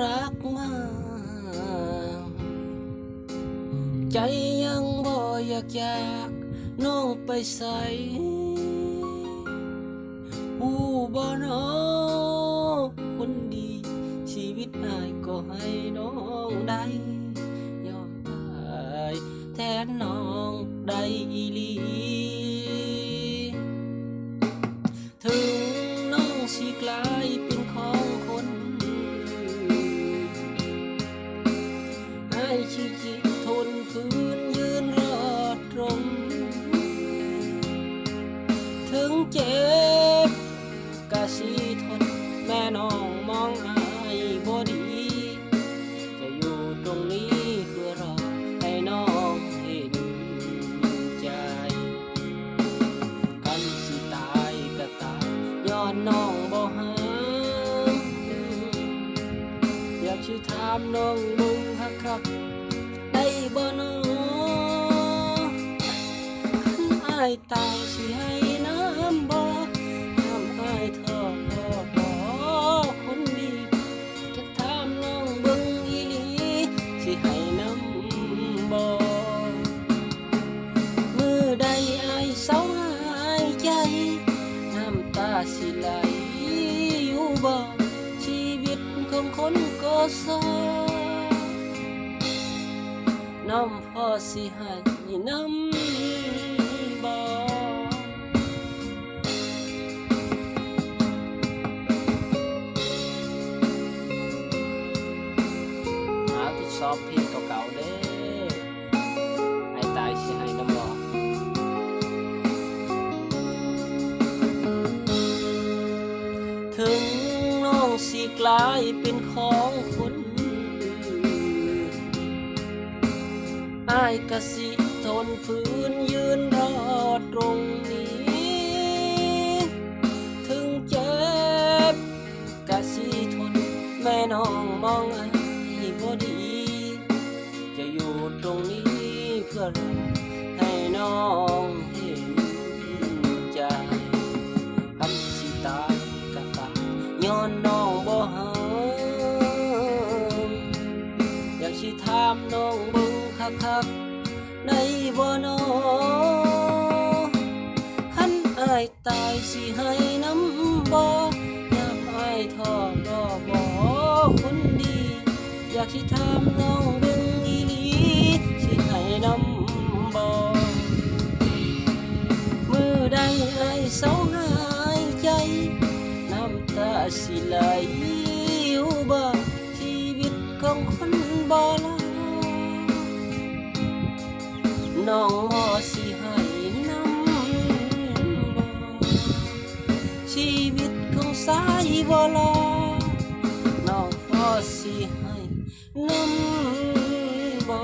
รักมาก ใจยังบ่อยากอยากน้องไปใส่อูบ่นอคนดี ชีวิตอายก็ให้น้องได้ ยอมตาย แทนน้องได้อีลี เจ็บกะสีทนแม่น้องมองอายบ่ดี จะอยู่ตรงนี้เพื่อรอให้น้องเห็นใจ กันสิตายก็ตายย้อนน้องบ่หาอยากสิถามน้องมึงคักคักได้บ่น้อคันอายตายสิให้ นก็สอน้ำพอสิให้น้ำบ่หาทดสอบเพ สิกลายเป็นของคนอื่นอายกะสิทนพื้นยืนรอตรงนี้ ถึงเจ็บกะสิทนแม่น้องมองอายบ่ดี จะอยู่ตรงนี้เพื่อรอ เบิ่งคักๆได้บ่นอคันอายตายสิให้น้ำบ่ยามอายท้อรอบ่คนดี อยากสิถามน้องเบิ่งอีหลีสิให้น้ำบ่มือใดไอ้ายเศร้าหายใจ น้ำตาสิไหล บ่ลอน้องพ่อสิให้น้ำบ่